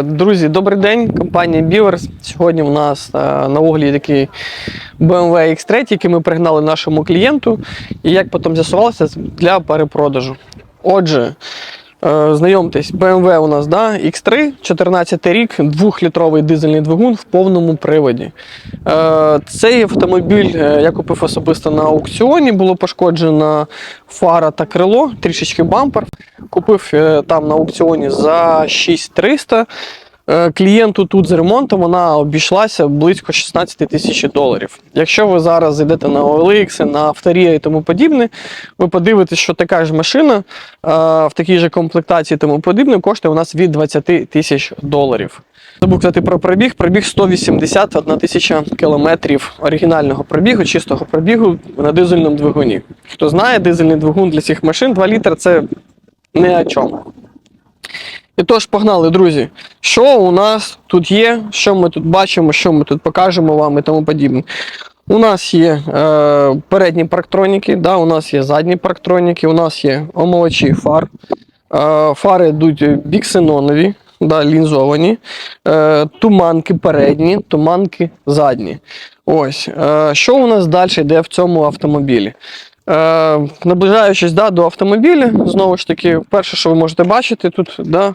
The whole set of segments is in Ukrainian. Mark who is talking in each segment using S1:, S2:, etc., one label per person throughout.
S1: Друзі, добрий день, компанія Beavers. Сьогодні у нас е, на огляді такий BMW X3, який ми пригнали нашому клієнту, і як потім з'ясувалося, для перепродажу. Отже, знайомтесь, BMW у нас да, X3, 14 рік, 2-літровий дизельний двигун в повному приводі. Е, Цей автомобіль е, я купив особисто на аукціоні, було пошкоджено фара та крило, трішечки бампер. Купив е, там на аукціоні за 6300. Е, Клієнту тут з ремонтом вона обійшлася близько 16 тисяч доларів. Якщо ви зараз йдете на OLX, на Авторія і тому подібне, ви подивитесь, що така ж машина е, в такій же комплектації тому подібне коштує у нас від 20 тисяч доларів. Забув сказати про пробіг. Пробіг 181 тисяча кілометрів оригінального пробігу, чистого пробігу на дизельному двигуні. Хто знає, дизельний двигун для цих машин 2 літра це не о чому. І тож, погнали, друзі. Що у нас тут є? Що ми тут бачимо, що ми тут покажемо вам і тому подібне. У нас є е, передні парктроніки, да, у нас є задні парктроніки, у нас є омивачі фар. Е, фари йдуть біксенонові, да, лінзовані, е, туманки передні, туманки задні. Ось. Е, що у нас далі йде в цьому автомобілі? Е, наближаючись да, до автомобіля, знову ж таки, перше, що ви можете бачити, тут да,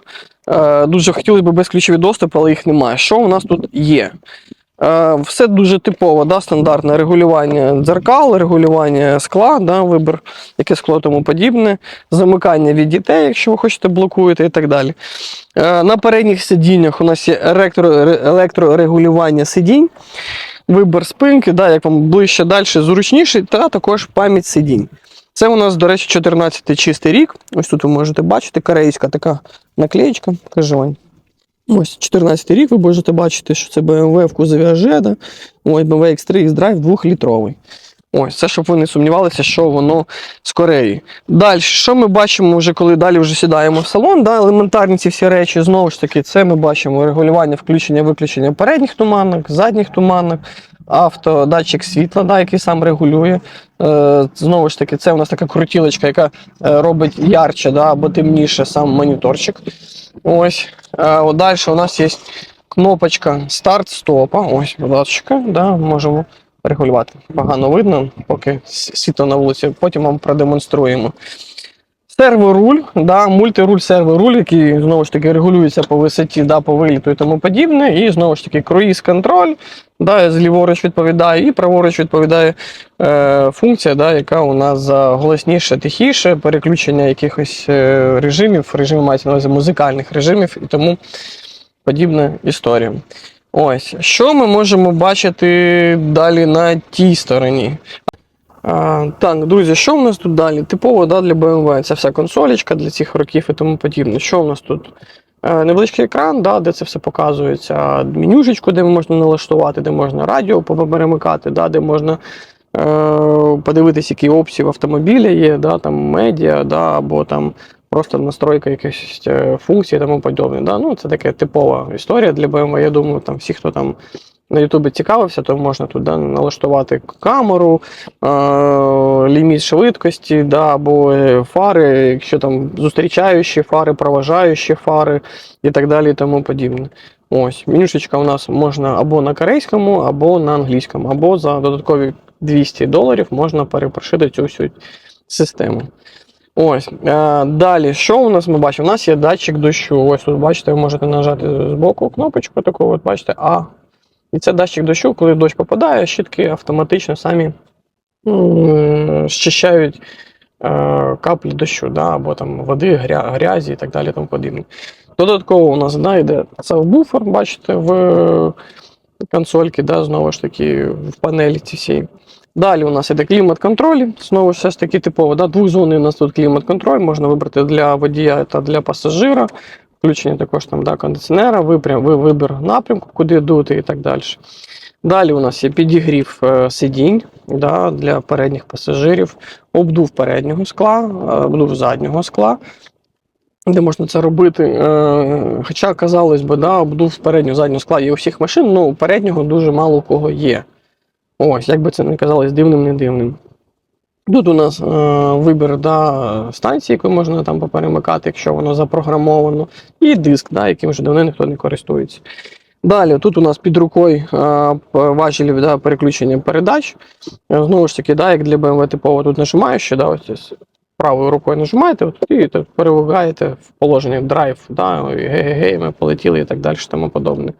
S1: е, дуже хотілося б безключовий доступ, але їх немає. Що у нас тут є? Е, все дуже типово, да, стандартне регулювання дзеркал, регулювання скла, да, вибір, яке скло тому подібне, замикання від дітей, якщо ви хочете блокуєте і так далі. Е, на передніх сидіннях у нас є електро, електрорегулювання сидінь вибір спинки, да, як вам ближче далі, зручніший, та також пам'ять сидінь. Це у нас, до речі, 14 чистий рік. Ось тут ви можете бачити корейська така наклеєчка. Кажу. Ось 14 рік, ви можете бачити, що це BMW в кузові AG, да? Ось BMW X3 X-Drive 2-літровий. Ось, це щоб ви не сумнівалися, що воно з Кореї. Далі, що ми бачимо, вже коли далі вже сідаємо в салон, да, елементарні ці всі речі, знову ж таки, це ми бачимо регулювання включення-виключення передніх туманок, задніх туманок, автодатчик світла, да, який сам регулює. Е, знову ж таки, це у нас така крутілочка, яка е, робить ярче да, або темніше сам моніторчик. Ось. Е, далі у нас є кнопочка старт-стопа. Ось, будь ласка, да, можемо регулювати. Погано видно, поки світло на вулиці, потім вам продемонструємо. Серворуль, да, мультируль, серворуль, який знову ж таки регулюється по висоті, да, по виліту і тому подібне. І знову ж таки круїз контроль, да, зліворуч відповідає, і праворуч відповідає е, функція, да, яка у нас за голосніше, тихіше, переключення якихось е, режимів, режимів мається на увазі музикальних режимів і тому подібна історія. Ось, що ми можемо бачити далі на тій стороні? А, так, друзі, що в нас тут далі? Типово да, для BMW. Це вся консолечка для цих років і тому подібне. Що в нас тут? Е, невеличкий екран, да, де це все показується. Менюшечку, де можна налаштувати, де можна радіо перемикати, да, де можна е, подивитися, які опції в автомобілі є, да, там медіа, да, або там просто настройка якихось е, функцій і тому подібне. Да. Ну, це така типова історія для BMW. Я думаю, там всі, хто там на Ютубі цікавився, то можна тут да, налаштувати камеру, е, ліміт швидкості, да, або е, фари, якщо там зустрічаючі фари, проважаючі фари і так далі і тому подібне. Ось, менюшечка у нас можна або на корейському, або на англійському, або за додаткові 200 доларів можна перепрошити цю всю систему. Ось. Е, далі, що у нас ми бачимо? У нас є датчик дощу. Ось тут бачите, ви можете нажати збоку кнопочку, таку, от бачите, А. І це датчик дощу, коли дощ попадає, щітки автоматично самі м, щищають е, каплі дощу, да, або там води, гря, грязі і так далі. Тому подібне. Додатково у нас да, йде буфер, бачите, в консольці, да, знову ж таки, в панелі ці всі. Далі у нас іде клімат-контроль. Знову ж все ж таки типово. Да, двохзонний у нас тут клімат-контроль, можна вибрати для водія та для пасажира. Включення також там да, кондиціонера, випрям, вибір напрямку, куди дути і так далі. Далі у нас є підігрів е, сидінь да, для передніх пасажирів, обдув переднього скла, е, обдув заднього скла, де можна це робити. Е, Хоча, казалось би, да, обдув переднього заднього скла є у всіх машин, але у переднього дуже мало у кого є. Ось, як би це не казалось, дивним, не дивним. Тут у нас е, вибір да, станції, яку можна там поперемикати, якщо воно запрограмовано, і диск, да, яким вже давно ніхто не користується. Далі, тут у нас під рукою е, п- важелі да, переключення передач. Знову ж таки, да, як для BMW типово тут нажимаєш, да, ось правою рукою нажимаєте, от, і так перелагаєте в положення драйв, да, гей-гей, ми полетіли і так далі, тому подобне.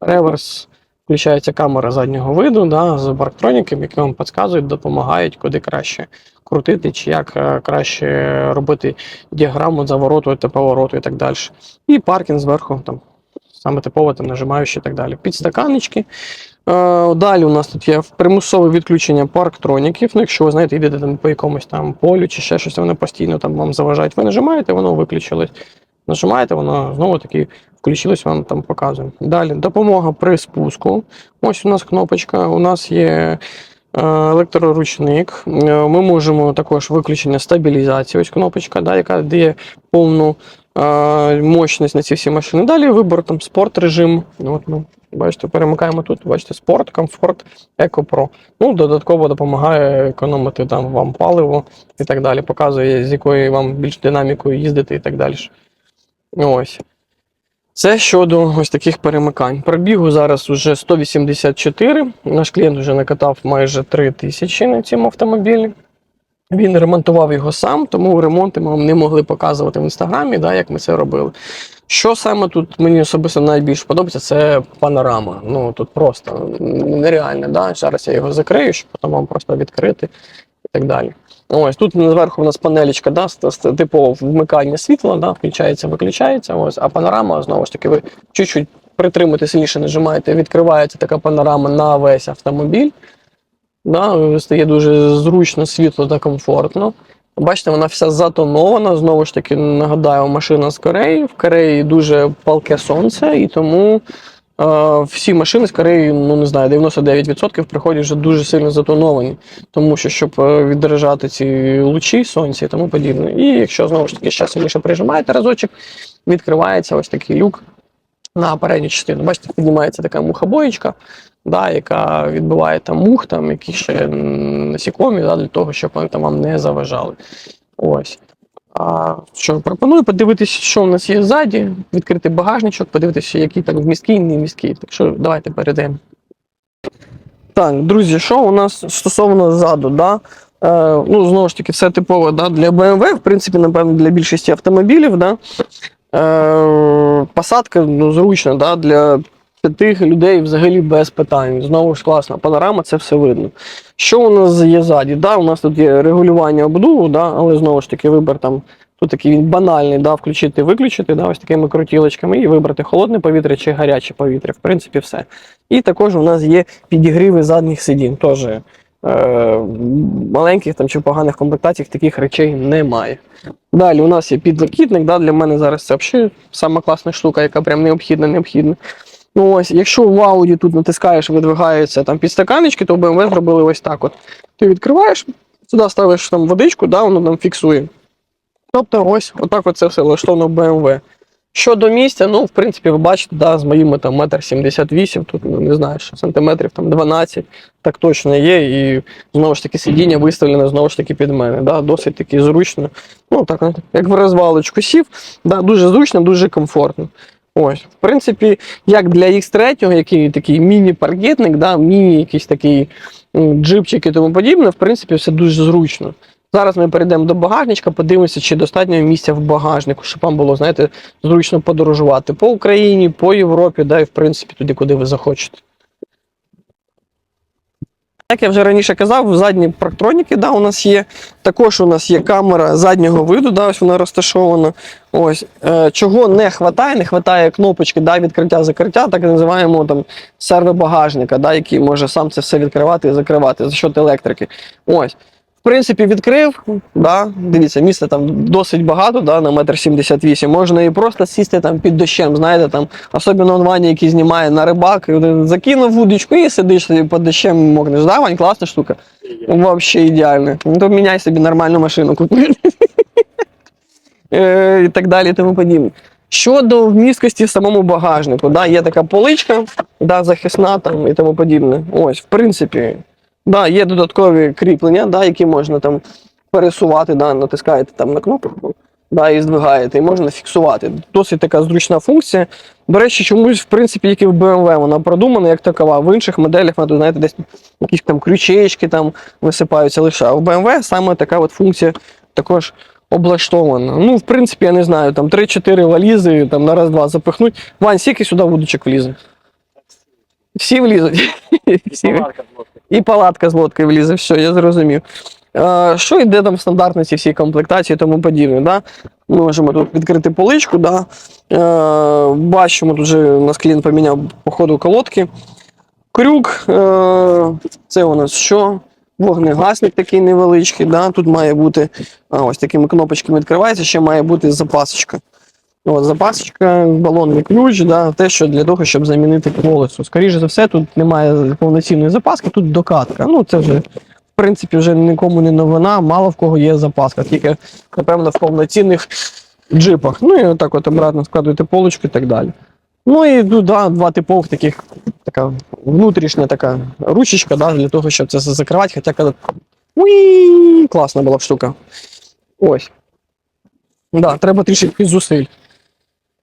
S1: Реверс. Включається камера заднього виду да, з парктроніком, які вам підказують, допомагають, куди краще крутити, чи як е, краще робити діаграму завороту повороту і так далі. І паркінг зверху, там, саме типово там, нажимаючи і так далі. Підстаканнички. Е, далі у нас тут є примусове відключення парктроніків. Ну, якщо ви знаєте, йдете там по якомусь там полю чи ще щось, вони постійно там вам заважають. Ви нажимаєте, воно виключилось. Нажимаєте, воно знову таки включилось, вам там показує. Далі допомога при спуску. Ось у нас кнопочка, у нас є е, електроручник. Е, Ми можемо також виключення стабілізації. Ось кнопочка, да, яка дає повну е, мощність на ці всі машини. Далі вибор там спорт режим. От ми бачите, перемикаємо тут. Бачите, спорт, комфорт, еко-про. Ну, додатково допомагає економити там вам паливо і так далі. Показує, з якою вам більш динамікою їздити і так далі. Ось. Це щодо ось таких перемикань. Пробігу зараз вже 184. Наш клієнт вже накатав майже 3 тисячі на цьому автомобілі. Він ремонтував його сам, тому ремонти ми вам не могли показувати в інстаграмі, да, як ми це робили. Що саме тут мені особисто найбільше подобається, це панорама. Ну тут просто нереально. Да? Зараз я його закрию, щоб потім вам просто відкрити так далі. Ось тут зверху у нас панелечка, да, типу вмикання світла, да, включається, виключається. Ось, а панорама, знову ж таки, ви чуть-чуть притримуєте сильніше, нажимаєте, відкривається така панорама на весь автомобіль. Да, стає дуже зручно, світло та комфортно. Бачите, вона вся затонована. Знову ж таки, нагадаю, машина з Кореї. В Кореї дуже палке сонце, і тому всі машини з ну не знаю, 99% приходять вже дуже сильно затоновані. Тому що, щоб е, відражати ці лучі сонця і тому подібне. І якщо знову ж таки ще сильніше прижимаєте разочок, відкривається ось такий люк на передню частину. Бачите, піднімається така мухобоєчка, да, яка відбиває там мух, там які ще насікомі, да, для того, щоб вони там вам не заважали. Ось. Що пропоную подивитися, що у нас є ззаді, відкрити багажничок, подивитися, який там вмісткий, не вмісткий. Так що давайте перейдемо. Так, друзі, що у нас стосовно ззаду, да? Е, ну, знову ж таки, все типово да, для BMW, в принципі, напевно, для більшості автомобілів. Да? Е, посадка ну, зручна да, для п'яти людей взагалі без питань. Знову ж класна панорама, це все видно. Що у нас є ззаді? Да, у нас тут є регулювання обдуву, да, але знову ж таки вибір там. Тут такий він банальний, да, включити, виключити, да, ось такими крутілочками, і вибрати холодне повітря чи гаряче повітря. В принципі, все. І також у нас є підігріви задніх сидінь. Теж е, маленьких там чи поганих комплектаціях таких речей немає. Далі у нас є підлокітник. Да, для мене зараз це взагалі сама класна штука, яка прям необхідна, необхідна. Ну ось, якщо в Audi тут натискаєш, видвигаються там підстаканечки, то BMW зробили ось так. От. Ти відкриваєш, сюди ставиш там водичку, да, воно там фіксує. Тобто ось отак от це все влаштовано в BMW. Щодо місця, ну, в принципі, ви бачите, да, з моїми там метр 78, тут ну, не знаю, що сантиметрів там 12, так точно є. І знову ж таки сидіння виставлене знову ж таки під мене. Да, досить таки зручно. Ну, так, як в розвалочку сів, да, дуже зручно, дуже комфортно. Ось, в принципі, як для X3, який такий міні-паркетник, да, міні якийсь такий джипчик і тому подібне, в принципі, все дуже зручно. Зараз ми перейдемо до багажничка, подивимося, чи достатньо місця в багажнику, щоб вам було, знаєте, зручно подорожувати по Україні, по Європі, да, і в принципі туди, куди ви захочете. Як я вже раніше казав, задні парктроніки да, у нас є. Також у нас є камера заднього виду, да, ось вона розташована. Ось. Е, чого не вистачає, не вистачає кнопочки да, відкриття-закриття, так називаємо там сервобагажника, да, який може сам це все відкривати і закривати за счет електрики. Ось. В принципі, відкрив, да, дивіться, місця там досить багато, да, на метр 78. Можна і просто сісти там під дощем, знаєте, там, особливо Ваня, який знімає на рибак, закинув вудочку і сидиш собі під дощем мокнеш. Да, Вань, класна штука. Вообще ідеально. Ну, то міняй собі нормальну машину купи. Е, І так далі, і тому подібне. Щодо вмісткості в самому багажнику, да, є така поличка, да, захисна там і тому подібне. Ось, в принципі, Да, є додаткові кріплення, да, які можна там пересувати, да, натискаєте там на кнопку, да, і здвигаєте, і можна фіксувати. Досить така зручна функція. До речі, чомусь, в принципі, як і в BMW, вона продумана як такова. В інших моделях, вона, знаєте, десь якісь там крючечки там висипаються лише. А в BMW саме така от функція також облаштована. Ну, в принципі, я не знаю, там 3-4 валізи там на раз-два запихнуть. Вань, скільки сюди вудочок влізе? Всі влізуть. Всі. І палатка з лодкою влізе, все, я зрозумів. Е, що йде там стандартно ці всі комплектації і тому подібне. Да? Ми можемо тут відкрити поличку, да? е, бачимо, тут вже у нас клієнт поміняв по ходу колодки. Крюк, е, це у нас що? Вогнегасник такий невеличкий. Да? Тут має бути а, ось такими кнопочками відкривається, ще має бути запасочка. От, запасочка, балонний ключ, да, те, що для того, щоб замінити колесо. Скоріше за все, тут немає повноцінної запаски, тут докатка. Ну, це вже, в принципі, вже нікому не новина, мало в кого є запаска, тільки, напевно, в повноцінних джипах. Ну і отак от обратно складуєте полочку і так далі. Ну і ну, да, два типових таких, така внутрішня така ручечка, да, для того, щоб це закривати. Хоча коли. Уі, класна була б штука. Ось. Да, треба трішки зусиль.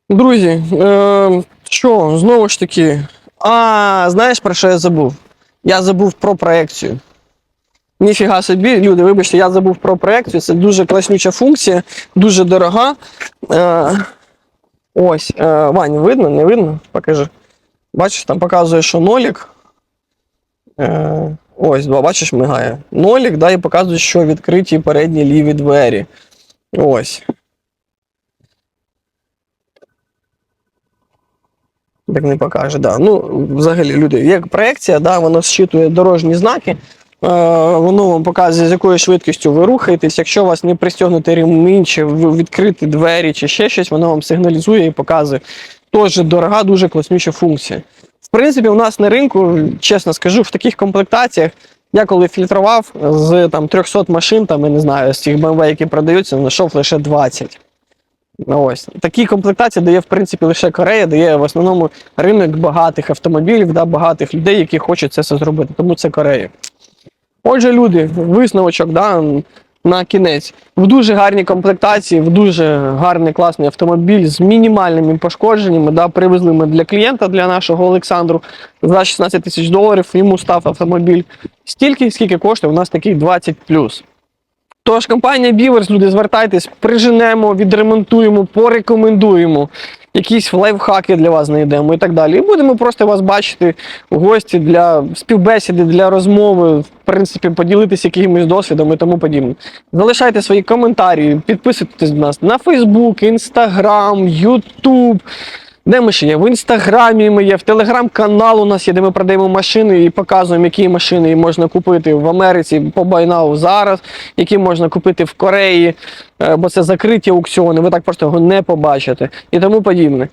S1: Друзі, е, що, знову ж таки. А, знаєш, про що я забув? Я забув про проекцію. Ніфіга собі, люди, вибачте, я забув про проекцію. Це дуже класнюча функція, дуже дорога. Е, ось, е, Вань, видно, не видно? Покажи. Бачиш, там показує, що нолік. Е, ось, два, бачиш, мигає. Нолік, да, і показує, що відкриті передні ліві двері. Ось. Так не покаже, да. Ну, взагалі, люди, як проекція, да, воно зчитує дорожні знаки, е, воно вам показує, з якою швидкістю ви рухаєтесь. Якщо у вас не пристягнути ремінь, чи ви відкриті двері, чи ще щось, воно вам сигналізує і показує. Теж дорога, дуже класнюча функція. В принципі, у нас на ринку, чесно скажу, в таких комплектаціях, я коли фільтрував з там, 300 машин, там, я не знаю, з цих BMW, які продаються, знайшов лише 20. Ну, ось. Такі комплектації дає, в принципі, лише Корея, дає в основному ринок багатих автомобілів, да, багатих людей, які хочуть це все зробити. Тому це Корея. Отже, люди, висновочок да, на кінець. В дуже гарній комплектації, в дуже гарний класний автомобіль з мінімальними пошкодженнями. Да, привезли ми для клієнта, для нашого Олександру за 16 тисяч доларів. Йому став автомобіль стільки, скільки коштує, у нас такий 20 Тож компанія Біверс, люди, звертайтесь, приженемо, відремонтуємо, порекомендуємо. Якісь лайфхаки для вас знайдемо і так далі. І будемо просто вас бачити в гості для співбесіди, для розмови, в принципі, поділитися якимось досвідом і тому подібне. Залишайте свої коментарі, підписуйтесь на нас на Facebook, Instagram, YouTube. Де ми ще є? В інстаграмі ми є, в телеграм-канал у нас є, де ми продаємо машини і показуємо, які машини можна купити в Америці по байнау зараз, які можна купити в Кореї, е, бо це закриті аукціони, ви так просто його не побачите і тому подібне.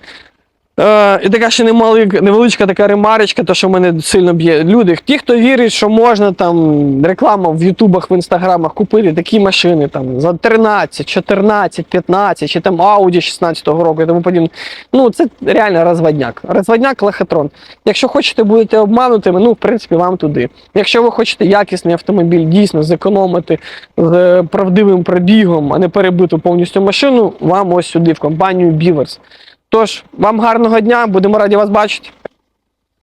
S1: Е, і така ще невеличка така ремарочка, то що мене сильно б'є. Люди, ті, хто вірить, що можна там реклама в Ютубах, в інстаграмах купити такі машини там за 13, 14, 15, чи там Audi 16-го року і тому подібне. Ну, це реально розводняк. Розводняк лохотрон. Якщо хочете будете обманутими, ну, в принципі, вам туди. Якщо ви хочете якісний автомобіль, дійсно зекономити з правдивим пробігом, а не перебиту повністю машину, вам ось сюди, в компанію Beavers. Тож, вам гарного дня, будемо раді вас бачити.